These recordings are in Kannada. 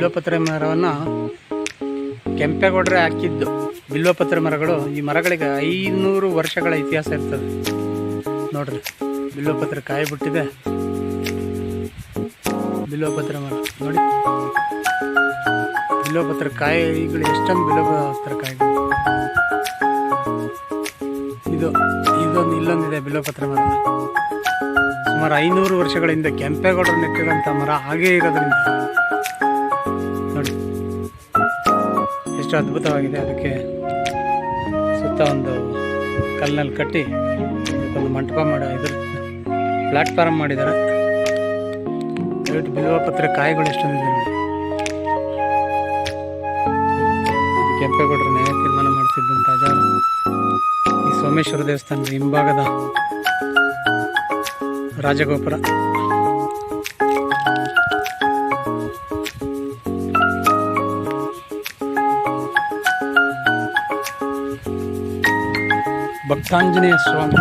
ಬಿಲ್ವಪತ್ರೆ ಮರವನ್ನು ಕೆಂಪೇಗೌಡರೆ ಹಾಕಿದ್ದು. ಬಿಲ್ವಪತ್ರೆ ಮರಗಳು ಈ ಮರಗಳಿಗೆ ಐನೂರು ವರ್ಷಗಳ ಇತಿಹಾಸ ಇರ್ತದೆ. ನೋಡ್ರಿ, ಬಿಲ್ವಪತ್ರೆ ಕಾಯಿ ಬಿಟ್ಟಿದೆ ಬಿಲ್ವಪತ್ರೆ ಮರ, ನೋಡಿ. ಬಿಲ್ವಪತ್ರೆ ಕಾಯಿಗಳು ಎಷ್ಟೊಂದು ಬಿಲ್ವಪತ್ರ ಕಾಯಿ ಇದು, ಇದೊಂದು, ಇಲ್ಲೊಂದಿದೆ ಬಿಲ್ವಪತ್ರೆ ಮರ. ಸುಮಾರು ಐನೂರು ವರ್ಷಗಳಿಂದ ಕೆಂಪೇಗೌಡರು ನೆಟ್ಟಿರೋಂಥ ಮರ ಹಾಗೇ ಇರೋದ್ರಿಂದ ಎಷ್ಟು ಅದ್ಭುತವಾಗಿದೆ. ಅದಕ್ಕೆ ಸುತ್ತ ಒಂದು ಕಲ್ಲಲ್ಲಿ ಕಟ್ಟಿ ಒಂದು ಮಂಟಪ ಮಾಡಿ ಇದ್ರ ಪ್ಲಾಟ್ಫಾರ್ಮ್ ಮಾಡಿದ್ದಾರೆ. ದಯವಿಟ್ಟು ಬಿಲ್ವಪತ್ರೆ ಕಾಯಿಗಳು ಎಷ್ಟೊಂದಿದೆ ನೋಡಿ. ಕೆಂಪೇಗೌಡರು ನ್ಯಾಯ ತೀರ್ಮಾನ ಮಾಡ್ತಿದ್ದಂಥ ಜಾಗ ಈ ಸೋಮೇಶ್ವರ ದೇವಸ್ಥಾನದ ಹಿಂಭಾಗದ ರಾಜಗೋಪುರ. ಭಕ್ತಾಂಜನೇಯ ಸ್ವಾಮಿ.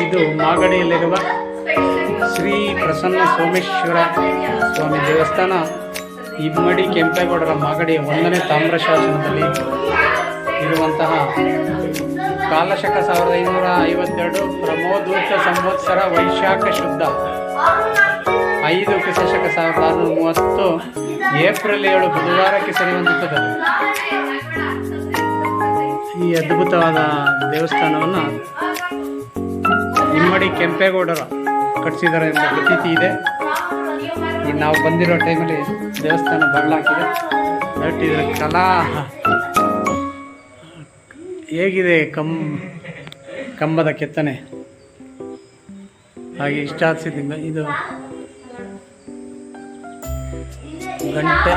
ಇದು ಮಾಗಡಿಯಲ್ಲಿರುವ ಶ್ರೀ ಪ್ರಸನ್ನ ಸೋಮೇಶ್ವರ ಸ್ವಾಮಿ ದೇವಸ್ಥಾನ. ಇಮ್ಮಡಿ ಕೆಂಪೇಗೌಡರ ಮಾಗಡಿ ಒಂದನೇ ತಾಮ್ರ ಶಾಸನದಲ್ಲಿ ಇರುವಂತಹ ಕಾಲಶಕ ಸಾವಿರದ ಐನೂರ ಐವತ್ತೆರಡು ಪ್ರಮೋದೂತ ಸಂವತ್ಸರ ವೈಶಾಖ ಶುದ್ಧ. ಐದು ಕ್ರಿಸ್ತಶಕ ಸಾವಿರದ ಆರುನೂರ ಮೂವತ್ತು ಏಪ್ರಿಲ್ ಏಳು ಬುಧವಾರಕ್ಕೆ ಸರಿಹೊಂದುತ್ತದೆ. ಈ ಅದ್ಭುತವಾದ ದೇವಸ್ಥಾನವನ್ನು ಇಮ್ಮಡಿ ಕೆಂಪೇಗೌಡರ ಕಟ್ಟಿಸಿದ್ದಾರೆ ಎಂಬ ಪ್ರತೀತಿ ಇದೆ. ನಾವು ಬಂದಿರೋ ಟೈಮಲ್ಲಿ ದೇವಸ್ಥಾನ ಬರಲಾಗಿದೆ ಬಟ್ ಕಲಾ. ಹೇಗಿದೆ ಕಂ, ಕಂಬದ ಕೆತ್ತನೆ? ಹಾಗೆ ಇಷ್ಟಾರ್ಥದಿಂದ ಇದು ಗಂಟೆ.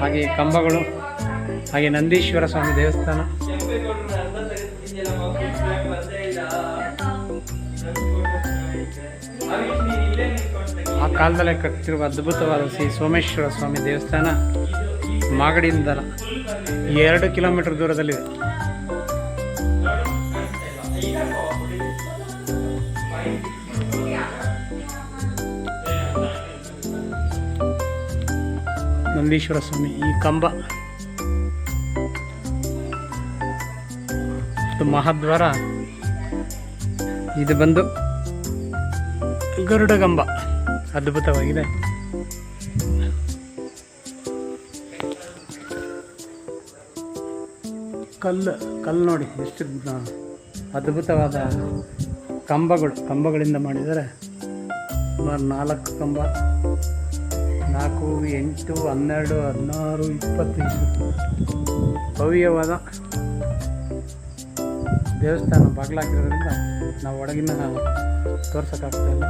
ಹಾಗೆ ಕಂಬಗಳು, ಹಾಗೆ ನಂದೀಶ್ವರ ಸ್ವಾಮಿ ದೇವಸ್ಥಾನ. ಕಾಲದಲ್ಲೇ ಕಟ್ಟಿರುವ ಅದ್ಭುತವಾದ ಶ್ರೀ ಸೋಮೇಶ್ವರ ಸ್ವಾಮಿ ದೇವಸ್ಥಾನ ಮಾಗಡಿಯಿಂದ ಎರಡು ಕಿಲೋಮೀಟರ್ ದೂರದಲ್ಲಿದೆ. ನಂದೀಶ್ವರ ಸ್ವಾಮಿ, ಈ ಕಂಬ. ಮಹಾದ್ವಾರ. ಇದು ಬಂದು ಗರುಡಗಂಬ ಅದ್ಭುತವಾಗಿದೆ. ಕಲ್ಲು ಕಲ್ಲು ನೋಡಿ, ಎಷ್ಟು ಅದ್ಭುತವಾದ ಕಂಬಗಳು, ಕಂಬಗಳಿಂದ ಮಾಡಿದರೆ ಸುಮಾರು ನಾಲ್ಕು ಕಂಬ, ನಾಲ್ಕು, ಎಂಟು, ಹನ್ನೆರಡು, ಹದಿನಾರು, ಇಪ್ಪತ್ತು ಭವ್ಯವಾದ ದೇವಸ್ಥಾನ ಬಾಗಿಲಾಕಿರೋದ್ರಿಂದ ನಾವು ಒಳಗಿನ ತೋರ್ಸೋಕ್ಕಾಗ್ತಾ ಇಲ್ಲ.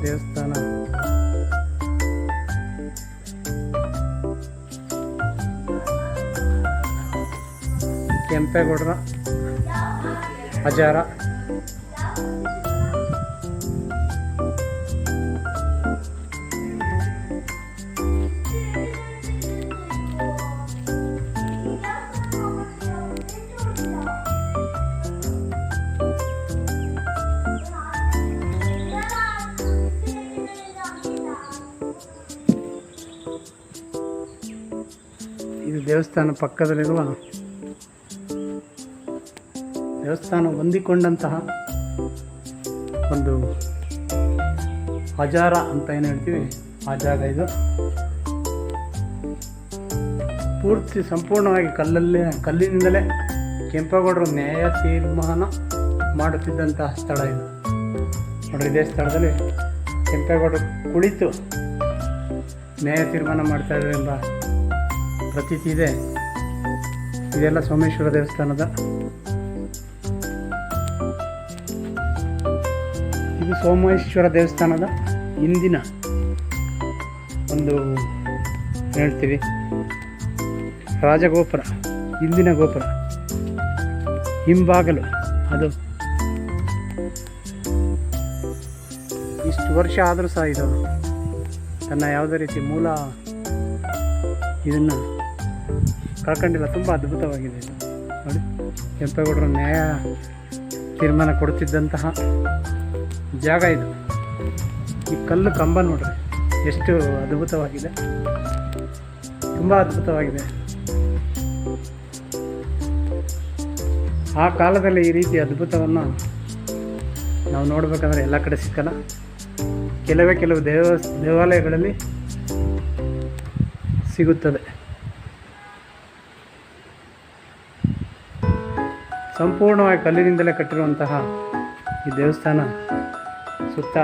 ದೇವಸ್ಥಾನ ಕೆಂಪೇಗೌಡರ ಅಜಾರ ದೇವಸ್ಥಾನ ಪಕ್ಕದಲ್ಲಿರುವ ದೇವಸ್ಥಾನ ಹೊಂದಿಕೊಂಡಂತಹ ಒಂದು ಹಜಾರ ಅಂತ ಏನು ಹೇಳ್ತೀವಿ? ಆ ಜಾಗ ಇದು. ಪೂರ್ತಿ ಸಂಪೂರ್ಣವಾಗಿ ಕಲ್ಲಲ್ಲೇ, ಕಲ್ಲಿನಿಂದಲೇ ಕೆಂಪೇಗೌಡರು ನ್ಯಾಯ ತೀರ್ಮಾನ ಮಾಡುತ್ತಿದ್ದಂತಹ ಸ್ಥಳ ಇದು. ನೋಡ್ರಿ ಇದೇ ಸ್ಥಳದಲ್ಲಿ ಕೆಂಪೇಗೌಡರು ಕುಳಿತು ನ್ಯಾಯ ತೀರ್ಮಾನ ಮಾಡ್ತಾ ಇದ್ದಾರೆ ಎಂಬ ಪ್ರತೀತಿ ಇದೆ. ಇದೆಲ್ಲ ಸೋಮೇಶ್ವರ ದೇವಸ್ಥಾನದ. ಇದು ಸೋಮೇಶ್ವರ ದೇವಸ್ಥಾನದ ಹಿಂದಿನ ಒಂದು ಹೇಳ್ತೀವಿ ರಾಜಗೋಪುರ ಹಿಂದಿನ ಗೋಪುರ. ಹಿಂಬಾಗಲು ಅದು. ಇಷ್ಟು ವರ್ಷ ಆದರೂ ಸಹ ಇದು ತನ್ನ ಯಾವುದೇ ರೀತಿ ಮೂಲ ಇದನ್ನು ಕಳ್ಕೊಂಡಿಲ್ಲ ತುಂಬ ಅದ್ಭುತವಾಗಿದೆ. ಇದು ನೋಡಿ, ಕೆಂಪೇಗೌಡರು ನ್ಯಾಯ ತೀರ್ಮಾನ ಕೊಡ್ತಿದ್ದಂತಹ ಜಾಗ ಇದು. ಈ ಕಲ್ಲು ಕಂಬ ನೋಡ್ರಿ, ಎಷ್ಟು ಅದ್ಭುತವಾಗಿದೆ. ತುಂಬ ಅದ್ಭುತವಾಗಿದೆ. ಆ ಕಾಲದಲ್ಲಿ ಈ ರೀತಿ ಅದ್ಭುತವನ್ನು ನಾವು ನೋಡಬೇಕಂದ್ರೆ ಎಲ್ಲ ಕಡೆ ಸಿಕ್ಕಲ್ಲ. ಕೆಲವೇ ಕೆಲವು ದೇವ ದೇವಾಲಯಗಳಲ್ಲಿ ಸಿಗುತ್ತದೆ. ಸಂಪೂರ್ಣವಾಗಿ ಕಲ್ಲಿನಿಂದಲೇ ಕಟ್ಟಿರುವಂತಹ ಈ ದೇವಸ್ಥಾನ ಸುತ್ತ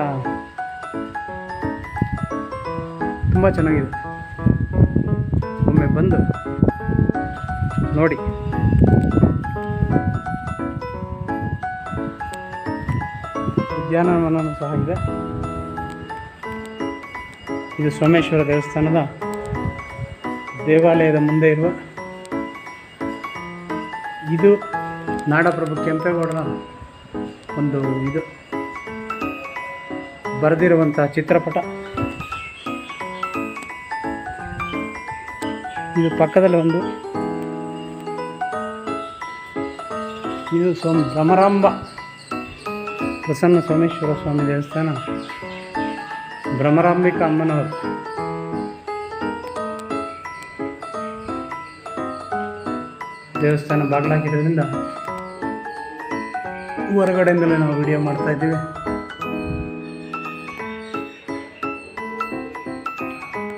ತುಂಬ ಚೆನ್ನಾಗಿದೆ. ಒಮ್ಮೆ ಬಂದು ನೋಡಿ. ಉದ್ಯಾನವನವೂ ಸಹ ಇದೆ. ಇದು ಸೋಮೇಶ್ವರ ದೇವಸ್ಥಾನದ ದೇವಾಲಯದ ಮುಂದೆ ಇರುವ ಇದು ನಾಡಪ್ರಭು ಕೆಂಪೇಗೌಡರ ಒಂದು ಇದು. ಬರೆದಿರುವಂತಹ ಚಿತ್ರಪಟ. ಇದು ಪಕ್ಕದಲ್ಲಿ ಒಂದು. ಇದು ಸೋಮ ಭ್ರಮರಾಂಬ ಪ್ರಸನ್ನ ಸೋಮೇಶ್ವರ ಸ್ವಾಮಿ ದೇವಸ್ಥಾನ, ಭ್ರಮರಾಂಬಿಕ ಅಮ್ಮನವರು. ದೇವಸ್ಥಾನ ಬಾಗಿಲಾಗಿರೋದ್ರಿಂದ ಹೊರಗಡೆಯಿಂದಲೇ ನಾವು ವಿಡಿಯೋ ಮಾಡ್ತಾ ಇದ್ದೀವಿ.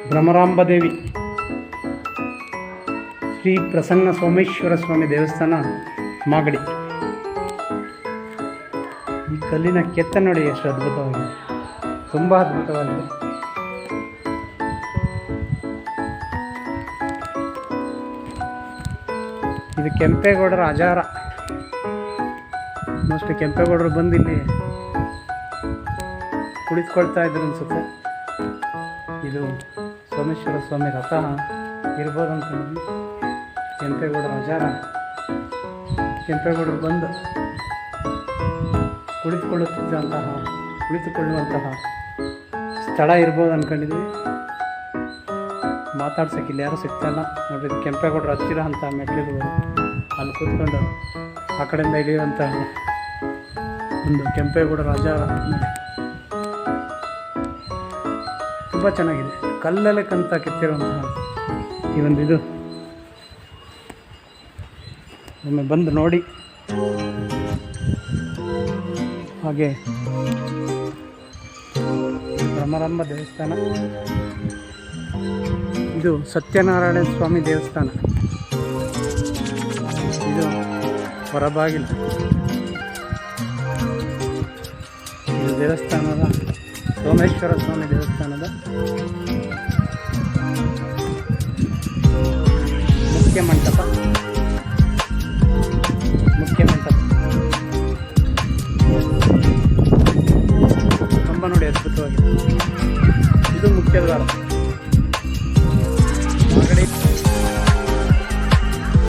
ಭ್ರಮರಾಂಬ ದೇವಿ, ಶ್ರೀ ಪ್ರಸನ್ನ ಸೋಮೇಶ್ವರ ಸ್ವಾಮಿ ದೇವಸ್ಥಾನ, ಮಾಗಡಿ. ಈ ಕಲ್ಲಿನ ಕೆತ್ತ ನೋಡಿ ಎಷ್ಟು ಅದ್ಭುತವಾಗಿದೆ. ತುಂಬ ಅದ್ಭುತವಾಗಿದೆ. ಇದು ಕೆಂಪೇಗೌಡರ ಅಜಾರ. ಮೋಸ್ಟ್ಲಿ ಕೆಂಪೇಗೌಡರು ಬಂದು ಇಲ್ಲಿ ಕುಳಿತುಕೊಳ್ತಾ ಇದ್ರು ಅನ್ಸುತ್ತೆ. ಇದು ಸೋಮೇಶ್ವರ ಸ್ವಾಮಿ ರಥ ಇರ್ಬೋದು ಅನ್ಕೊಂಡಿದ್ವಿ ಕೆಂಪೇಗೌಡರ ಅಜಾರ ಕೆಂಪೇಗೌಡರು ಬಂದು ಕುಳಿತುಕೊಳ್ಳುತ್ತಿದ್ದಂತಹ, ಕುಳಿತುಕೊಳ್ಳುವಂತಹ ಸ್ಥಳ ಇರ್ಬೋದು ಅಂದ್ಕೊಂಡಿದ್ವಿ ಮಾತಾಡ್ಸೋಕೆ ಇಲ್ಲಿ ಯಾರೂ ಸಿಗ್ತಾಯಿಲ್ಲ ನೋಡ್ರಿ ಕೆಂಪೇಗೌಡರು ಹತ್ತಿರ ಅಂತ ಮೆಟ್ಲಿರ್ಬೋದು ಅಲ್ಲಿ ಕೂತ್ಕೊಂಡು ಆ ಕಡೆಯಿಂದ ಇಳಿಯುವಂಥ ಒಂದು ಕೆಂಪೇಗೌಡ ರಾಜ ತುಂಬ ಚೆನ್ನಾಗಿದೆ. ಕಲ್ಲಲ್ಲೇ ಕಂತ ಕೆತ್ತಿರುವಂತಹ ಈ ಒಂದು ಇದು. ಒಮ್ಮೆ ಬಂದು ನೋಡಿ. ಹಾಗೆ ಭ್ರಮರಂಭ ದೇವಸ್ಥಾನ. ಇದು ಸತ್ಯನಾರಾಯಣ ಸ್ವಾಮಿ ದೇವಸ್ಥಾನ. ಇದು ಹೊರಬಾಗಿಲು. ದೇವಸ್ಥಾನದ ಸೋಮೇಶ್ವರ ಸ್ವಾಮಿ ದೇವಸ್ಥಾನದ